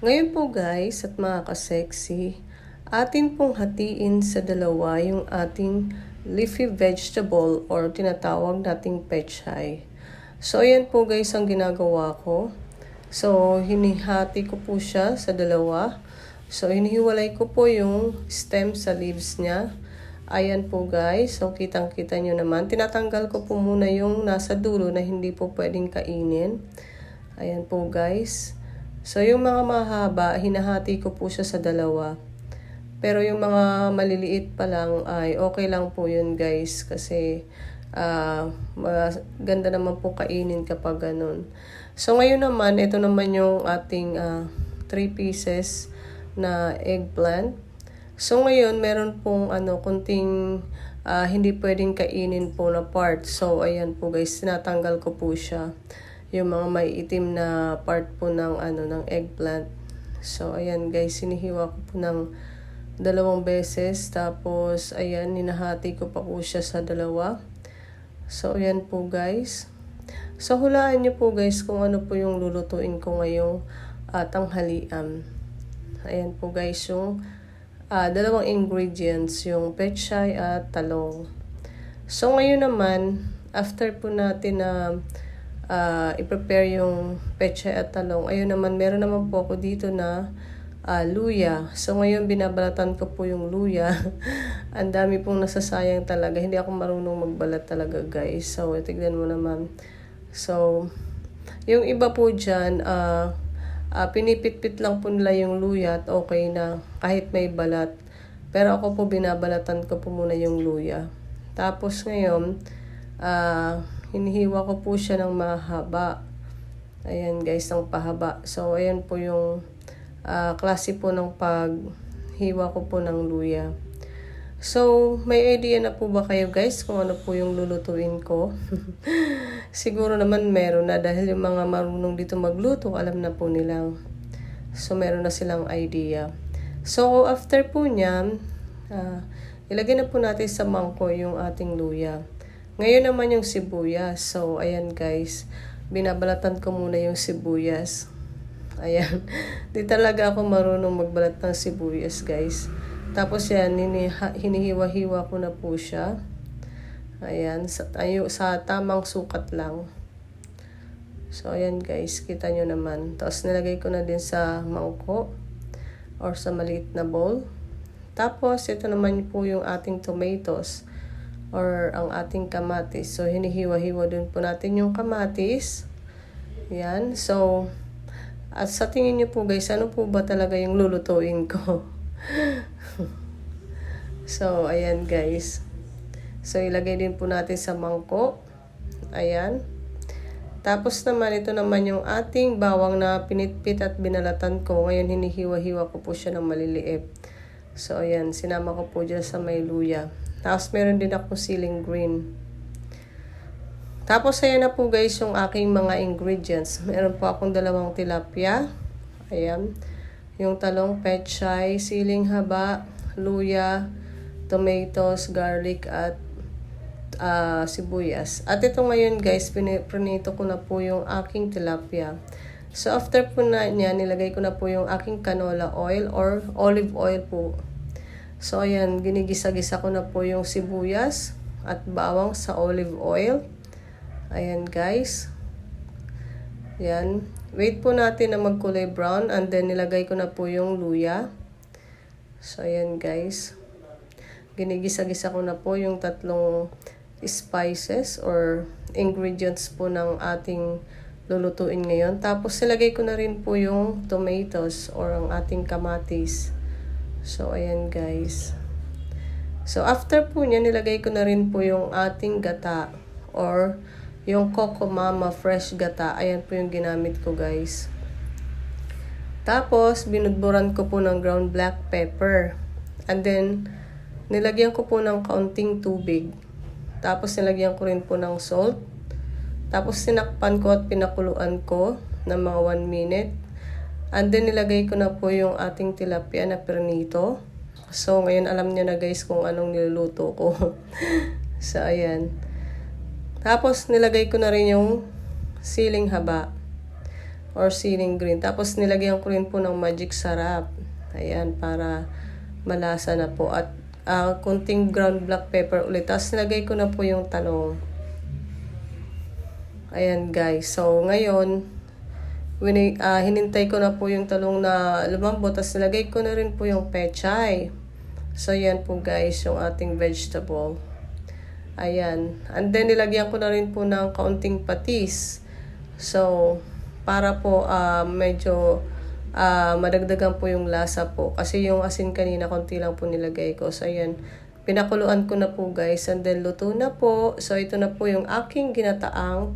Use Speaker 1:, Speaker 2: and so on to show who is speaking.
Speaker 1: Ngayon po guys at mga ka-sexy, atin pong hatiin sa dalawa yung ating leafy vegetable or tinatawag nating pechay. So ayan po guys ang ginagawa ko. So hinihati ko po siya sa dalawa. So hinihiwalay ko po yung stem sa leaves niya. Ayan po guys. So kitang kita nyo naman. Tinatanggal ko po muna yung nasa dulo na hindi po pwedeng kainin. Ayan po guys. So, yung mga mahaba, hinahati ko po siya sa dalawa. Pero yung mga maliliit pa lang ay okay lang po yun guys kasi uh, ganda naman po kainin kapag ganun. So ngayon naman, ito naman yung ating 3 uh, pieces na eggplant. So ngayon, meron pong ano, kunting uh, hindi pwedeng kainin po na part. So ayan po guys, tinatanggal ko po siya yung mga may itim na part po ng ano ng eggplant. So ayan guys, sinihiwa ko po ng dalawang beses tapos ayan ninahati ko pa po siya sa dalawa. So ayan po guys. So hulaan niyo po guys kung ano po yung lulutuin ko ngayong uh, tanghalian. Ayan po guys yung uh, dalawang ingredients, yung pechay at talong. So ngayon naman, after po natin na uh, uh, i-prepare yung peche at talong. Ayun naman, meron naman po ako dito na uh, luya. So ngayon binabalatan ko po yung luya. Ang dami pong nasasayang talaga. Hindi ako marunong magbalat talaga guys. So tignan mo naman. So yung iba po dyan, uh, uh, pinipit-pit lang po nila yung luya at okay na kahit may balat. Pero ako po binabalatan ko po muna yung luya. Tapos ngayon, uh, hinihiwa ko po siya ng mahaba. Ayan guys, ng pahaba. So, ayan po yung uh, klase po ng paghiwa ko po ng luya. So, may idea na po ba kayo guys kung ano po yung lulutuin ko? Siguro naman meron na dahil yung mga marunong dito magluto, alam na po nilang. So, meron na silang idea. So, after po niyan, uh, ilagay na po natin sa mangko yung ating luya. Ngayon naman yung sibuyas. So, ayan guys. Binabalatan ko muna yung sibuyas. Ayan. Di talaga ako marunong magbalat ng sibuyas guys. Tapos yan, hinihiwa-hiwa ko na po siya. Ayan. Sa, ayo, sa tamang sukat lang. So, ayan guys. Kita nyo naman. Tapos nilagay ko na din sa mangko or sa maliit na bowl. Tapos, ito naman po yung ating tomatoes or ang ating kamatis. So, hinihiwa-hiwa din po natin yung kamatis. Yan. So, at sa tingin niyo po guys, ano po ba talaga yung lulutuin ko? so, ayan guys. So, ilagay din po natin sa mangkok. Ayan. Tapos naman, ito naman yung ating bawang na pinitpit at binalatan ko. Ngayon, hinihiwa-hiwa ko po siya ng maliliit. So, ayan. Sinama ko po dyan sa may luya. Tapos meron din ako ceiling green. Tapos ayan na po guys yung aking mga ingredients. Meron po akong dalawang tilapia. Ayan. Yung talong pechay, siling haba, luya, tomatoes, garlic at uh, sibuyas. At ito ngayon guys, pinito ko na po yung aking tilapia. So after po na niya, nilagay ko na po yung aking canola oil or olive oil po. So, ayan, ginigisa-gisa ko na po yung sibuyas at bawang sa olive oil. Ayan, guys. Ayan. Wait po natin na magkulay brown and then nilagay ko na po yung luya. So, ayan, guys. Ginigisa-gisa ko na po yung tatlong spices or ingredients po ng ating lulutuin ngayon. Tapos, nilagay ko na rin po yung tomatoes or ang ating kamatis. So, ayan guys. So, after po niya, nilagay ko na rin po yung ating gata or yung Coco Mama Fresh Gata. Ayan po yung ginamit ko guys. Tapos, binudburan ko po ng ground black pepper. And then, nilagyan ko po ng kaunting tubig. Tapos, nilagyan ko rin po ng salt. Tapos, sinakpan ko at pinakuluan ko ng mga 1 minute. And then, nilagay ko na po yung ating tilapia na pernito. So, ngayon alam niyo na guys kung anong niluluto ko. so, ayan. Tapos, nilagay ko na rin yung siling haba. or ceiling green. Tapos nilagyan ko rin po ng magic sarap. Ayan, para malasa na po. At ah, kunting ground black pepper ulit. Tapos nilagay ko na po yung talong. Ayan guys. So ngayon, wini, ah, hinintay ko na po yung talong na lumambot. Tapos nilagay ko na rin po yung pechay. So yan po guys, yung ating vegetable. Ayan. And then nilagyan ko na rin po ng kaunting patis. So, para po ah, medyo ah, madagdagan po yung lasa po. Kasi yung asin kanina, konti lang po nilagay ko. So, ayan. Pinakuluan ko na po guys. And then luto na po. So, ito na po yung aking ginataang